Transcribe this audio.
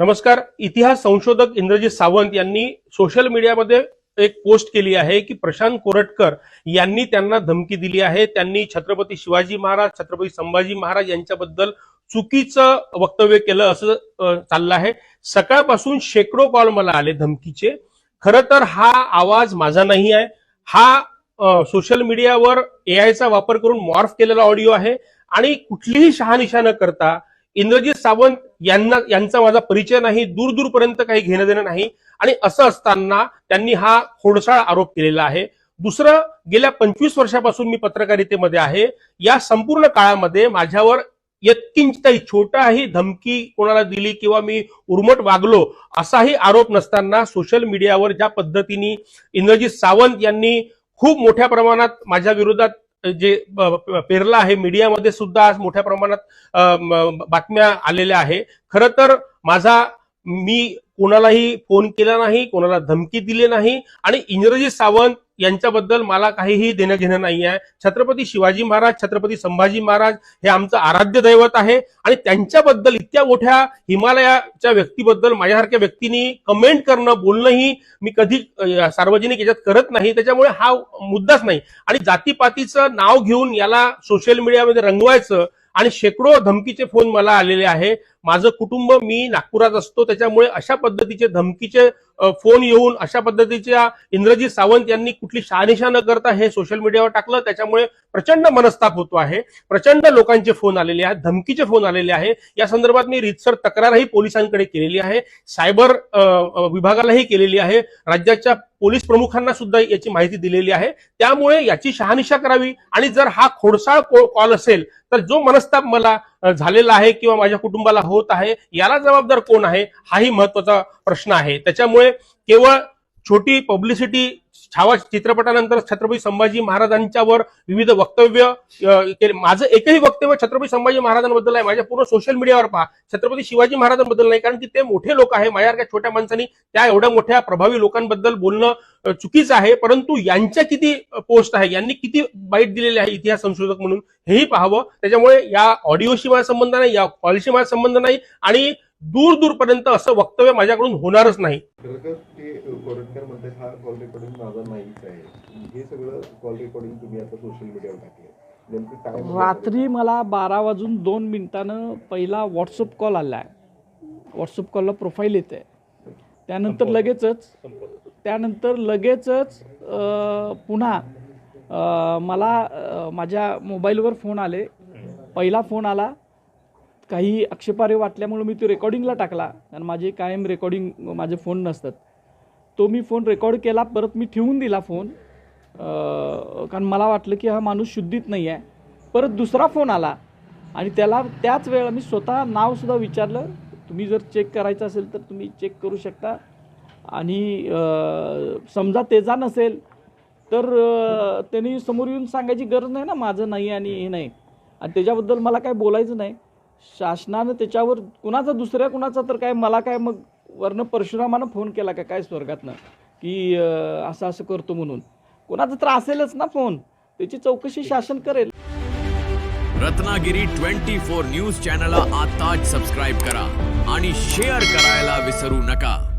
नमस्कार. इतिहास संशोधक इंद्रजीत सावंत यांनी सोशल मीडियामध्ये एक पोस्ट केली आहे की प्रशांत कोरटकर यांनी त्यांना धमकी दिली आहे. त्यांनी छत्रपती शिवाजी महाराज छत्रपती संभाजी महाराज यांच्याबद्दल चुकीचं वक्तव्य केलं असं चाललं आहे. सकाळपासून शेकडो कॉल मला आले धमकीचे. खरं तर हा आवाज माझा नाही आहे. हा सोशल मीडियावर एआयचा वापर करून मॉर्फ केलेला ऑडिओ आहे. आणि कुठलीही शहानिशा न करता इंद्रजित सावंत यांना यांचा माझा परिचय नाही दूर दूरपर्यंत काही घेणं देणं नाही. आणि असं असताना त्यांनी हा खोडसाळ आरोप केलेला आहे. दुसरं गेल्या पंचवीस वर्षापासून मी पत्रकारितेमध्ये आहे. या संपूर्ण काळामध्ये माझ्यावर यत्किंचताही छोटाही धमकी कोणाला दिली किंवा मी उर्मट वागलो असाही आरोप नसताना सोशल मीडियावर ज्या पद्धतीने इंद्रजित सावंत यांनी खूप मोठ्या प्रमाणात माझ्या विरोधात जे पेरलं आहे मीडियामध्ये सुद्धा आज मोठ्या प्रमाणात बातम्या आलेल्या आहे. खरं तर माझा मी कोणालाही फोन केला नाही कोणाला धमकी दिली नाही. आणि इंद्रजित सावंत यांच्याबद्दल मला काहीही देणं घेणं नाही आहे. छत्रपती शिवाजी महाराज छत्रपती संभाजी महाराज हे आमचं आराध्य दैवत आहे. आणि त्यांच्याबद्दल इतक्या मोठ्या हिमालयाच्या व्यक्तीबद्दल माझ्यासारख्या व्यक्तींनी कमेंट करणं बोलणंही मी कधी सार्वजनिक याच्यात करत नाही. त्याच्यामुळे हा मुद्दाच नाही. आणि जातीपातीचं नाव घेऊन याला सोशल मीडियामध्ये रंगवायचं आणि शेकडो धमकीचे फोन मला आलेले आहे. माझं कुटुंब मी नागपुरात असतो त्याच्यामुळे अशा पद्धतीचे धमकीचे फोन येऊन अशा पद्धतीच्या इंद्रजीत सावंत यांनी कुठली शहानिशा न करता हे सोशल मीडियावर टाकलं. त्याच्यामुळे प्रचंड मनस्ताप होतो आहे. प्रचंड लोकांचे फोन आलेले आहेत धमकीचे फोन आलेले आहे. या संदर्भात मी रितसर तक्रारही पोलिसांकडे केलेली आहे. सायबर विभागालाही केलेली आहे. राज्याच्या पोलीस प्रमुखांना सुद्धा याची माहिती दिलेली आहे. त्यामुळे याची शहानिशा करावी आणि जर हा खोडसाळ कॉल असेल तर जो मनस्ताप मला झालेला आहे किंवा माझ्या कुटुंबाला होत आहे याला जबाबदार कोण आहे हाही महत्त्वाचा प्रश्न आहे. त्याच्यामुळे केवळ छोटी पब्लिसिटी छावा चित्रपटानंतर छत्रपती संभाजी महाराजांच्यावर विविध वक्तव्य केले माझं एकही वक्तव्य छत्रपती संभाजी महाराजांबद्दल आहे माझ्या पूर्ण सोशल मीडियावर पहा. छत्रपती शिवाजी महाराजांबद्दल नाही कारण की ते मोठे लोक आहे. माझ्यासारख्या छोट्या माणसांनी त्या एवढ्या मोठ्या प्रभावी लोकांबद्दल बोलणं चुकीचं आहे. परंतु यांच्या किती पोस्ट आहे यांनी किती बाईट दिलेले आहे इतिहास संशोधक म्हणून हेही पाहावं. त्याच्यामुळे या ऑडिओशी माझा संबंध नाही या कॉलशी माझा संबंध नाही. आणि दूर दूरपर्यंत असं वक्तव्य माझ्याकडून होणारच नाही. खरं तर ते कोरटकरमध्ये कॉल रेकॉर्डिंग माझा नाहीच आहे. सगळं कॉल रेकॉर्डिंग तुम्ही आता सोशल मीडियावर टाकले नेमकं काय म्हणजे रात्री मला बारा वाजून दोन मिनिटानं पहिला व्हॉट्सअप कॉल आला आहे. व्हॉट्सअप कॉलला प्रोफाईल येते. आहे त्यानंतर लगेचच त्यानंतर लगेचच पुन्हा मला माझ्या मोबाईलवर फोन आले. पहिला फोन आला. काही आक्षेपारे वाटल्यामुळे मी तो रेकॉर्डिंगला टाकला. कारण माझे कायम रेकॉर्डिंग माझे फोन नसतात. तो मी फोन रेकॉर्ड केला परत मी ठेवून दिला फोन कारण मला वाटलं की हा माणूस शुद्धीत नाही आहे परत दुसरा फोन आला. आणि त्याला त्याच वेळेला मी स्वतः नावसुद्धा विचारलं. तुम्ही जर चेक करायचं असेल तर तुम्ही चेक करू शकता. आणि समजा तेजा नसेल तर त्यांनी समोर येऊन सांगायची गरज नाही ना माझं नाही आणि हे नाही. आणि त्याच्याबद्दल मला काय बोलायचं नाही. शासनानं त्याच्यावर कुणाचा दुसऱ्या कुणाचा तर काय मला काय मग वरनं परशुरामानं फोन केला का काय स्वर्गातनं? की असं असं करतो म्हणून. कुणाचा तर असेलच ना फोन. त्याची चौकशी शासन करेल. रत्नागिरी ट्वेंटी फोर न्यूज चॅनलला आताच सबस्क्राईब करा आणि शेअर करायला विसरू नका.